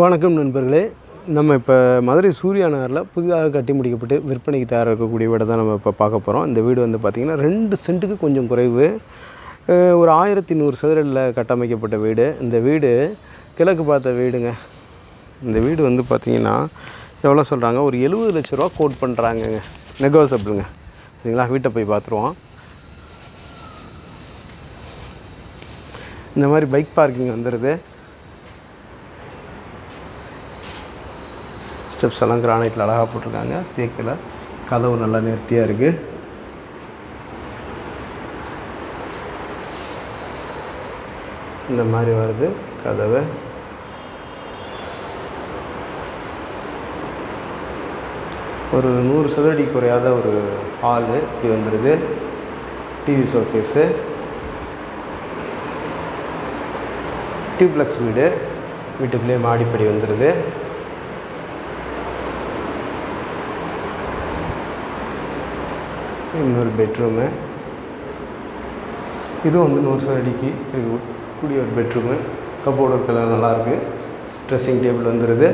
வணக்கம் நண்பர்களே. நம்ம இப்போ மதுரை சூர்யா நகரில் புதிதாக கட்டி முடிக்கப்பட்டு விற்பனைக்கு தயாராக இருக்கக்கூடிய வீடை தான் நம்ம இப்போ பார்க்க போகிறோம் இந்த வீடு வந்து பார்த்திங்கன்னா ரெண்டு சென்ட்டுக்கு கொஞ்சம் குறைவு. ஒரு ஆயிரத்தி நூறு சதுரடியில் கட்டமைக்கப்பட்ட வீடு. இந்த வீடு கிழக்கு பார்த்த வீடுங்க. இந்த வீடு வந்து பார்த்திங்கன்னா எவ்வளோ சொல்கிறாங்க ஒரு எழுபது லட்ச ரூபா கோட் பண்ணுறாங்கங்க நெகோசபிளுங்க. சரிங்களா? வீட்டை போய் பார்த்துருவோம் இந்த மாதிரி பைக் பார்க்கிங் வந்துடுது ஸ்டெப்ஸ் எல்லாம் கிரானைட்டில் அழகாக போட்டிருக்காங்க. தேக்கில் கதவு நல்லா நேர்த்தியாக இருக்குது இந்த மாதிரி வருது கதவை. ஒரு நூறு சதுரடி குறையாத ஒரு ஹாலு இப்படி வந்துடுது டிவி ஷோகேஸு டியூப்ளக்ஸ் வீடு. வீட்டுக்குள்ளேயே மாடிப்படி வந்துடுது இன்னொரு பெட்ரூமு இதுவும் வந்து நூறு சதுரடிக்கு இருக்கக்கூடிய ஒரு பெட்ரூமு கப்போர்டு ஒர்க்கெல்லாம் நல்லாயிருக்கு ட்ரெஸ்ஸிங் டேபிள் வந்துடுது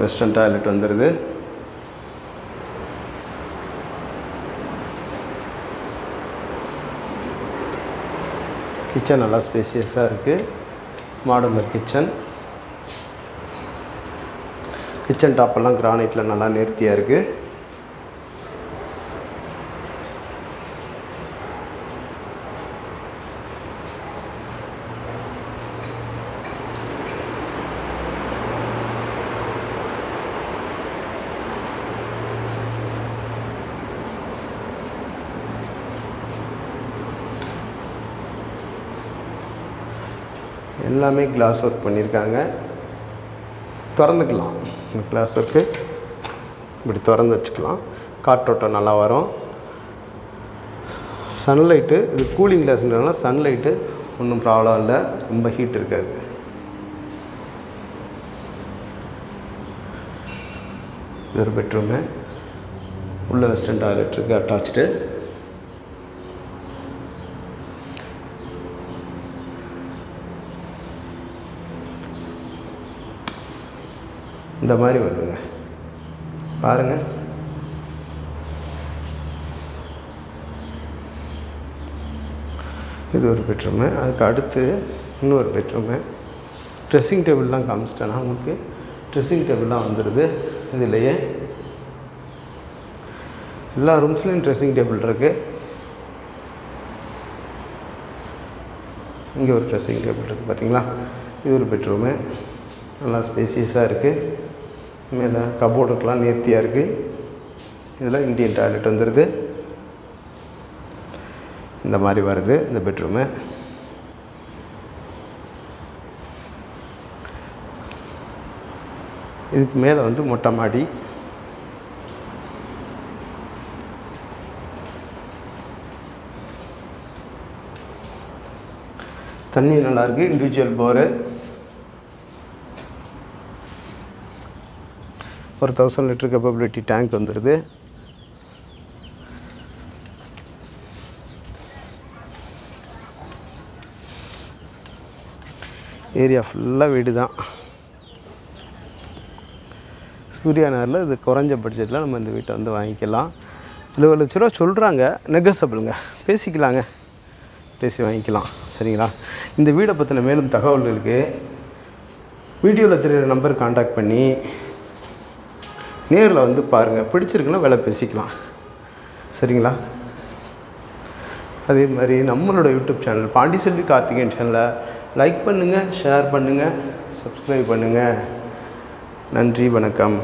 வெஸ்டர்ன் டாய்லெட் வந்துடுது கிச்சன் நல்லா ஸ்பேசியஸாக இருக்குது மாடுலர் கிச்சன் கிச்சன் டாப்பெல்லாம் கிரானைட்டில் நல்லா நேர்த்தியாக இருக்குது எல்லாமே கிளாஸ் ஒர்க் பண்ணியிருக்காங்க. திறந்துக்கலாம். இந்த கிளாஸ் ஒர்க்கு இப்படி திறந்து வச்சுக்கலாம். காற்றோட்டம் நல்லா வரும். சன்லைட்டு இது கூலிங் கிளாஸ்ன்றதுனால சன்லைட்டு ஒன்றும் ப்ராப்ளம் இல்லை. ரொம்ப ஹீட் இருக்காது. இது ஒரு பெட்ரூமு உள்ள வெஸ்டர்ன் டாய்லெட் இருக்குது அட்டாச்சு இந்த மாதிரி வருதுங்க. பாருங்கள் இது ஒரு பெட்ரூமு அதுக்கு அடுத்து இன்னொரு பெட்ரூமு ட்ரெஸ்ஸிங் டேபிள்லாம் காமிச்சிட்டேன்னா உங்களுக்கு. ட்ரெஸ்ஸிங் டேபிள்லாம் வந்துடுது இதுலேயே. எல்லா ரூம்ஸ்லேயும் ட்ரெஸ்ஸிங் டேபிள் இருக்குது இங்கே ஒரு ட்ரெஸ்ஸிங் டேபிள் இருக்குது பார்த்தீங்களா இது ஒரு பெட்ரூமு நல்லா ஸ்பேசியஸாக இருக்குது மேலே கபோர்டுக்கெலாம் நேர்த்தியாக இருக்குது இதில் இந்தியன் டாய்லெட் வந்துடுது இந்த மாதிரி வருது இந்த பெட்ரூமு. இதுக்கு மேலே வந்து மொட்டை மாடி. தண்ணி நல்லாயிருக்கு இண்டிவிஜுவல் போரு ஒரு தௌசண்ட் லிட்டர் கெப்பபிலிட்டி டேங்க் வந்துடுது ஏரியா ஃபுல்லாக வீடு தான் சூர்யா நகரில் இது குறைஞ்ச பட்ஜெட்டில் நம்ம இந்த வீட்டை வந்து வாங்கிக்கலாம். இருபது லட்ச ரூபா சொல்கிறாங்க நெகசபிளுங்க பேசிக்கலாங்க. பேசி வாங்கிக்கலாம். சரிங்களா? இந்த வீடை பற்றின மேலும் தகவல்களுக்கு வீடியோவில் தெரியுற நம்பர் காண்டாக்ட் பண்ணி நேரில் வந்து பாருங்கள் பிடிச்சிருக்குன்னா விலை பேசிக்கலாம். சரிங்களா? அதே மாதிரி நம்மளோட யூடியூப் சேனல் பாண்டிச்செல்வி கார்த்திகேயன் சேனலை லைக் பண்ணுங்கள் ஷேர் பண்ணுங்கள் சப்ஸ்கிரைப் பண்ணுங்கள் நன்றி வணக்கம்.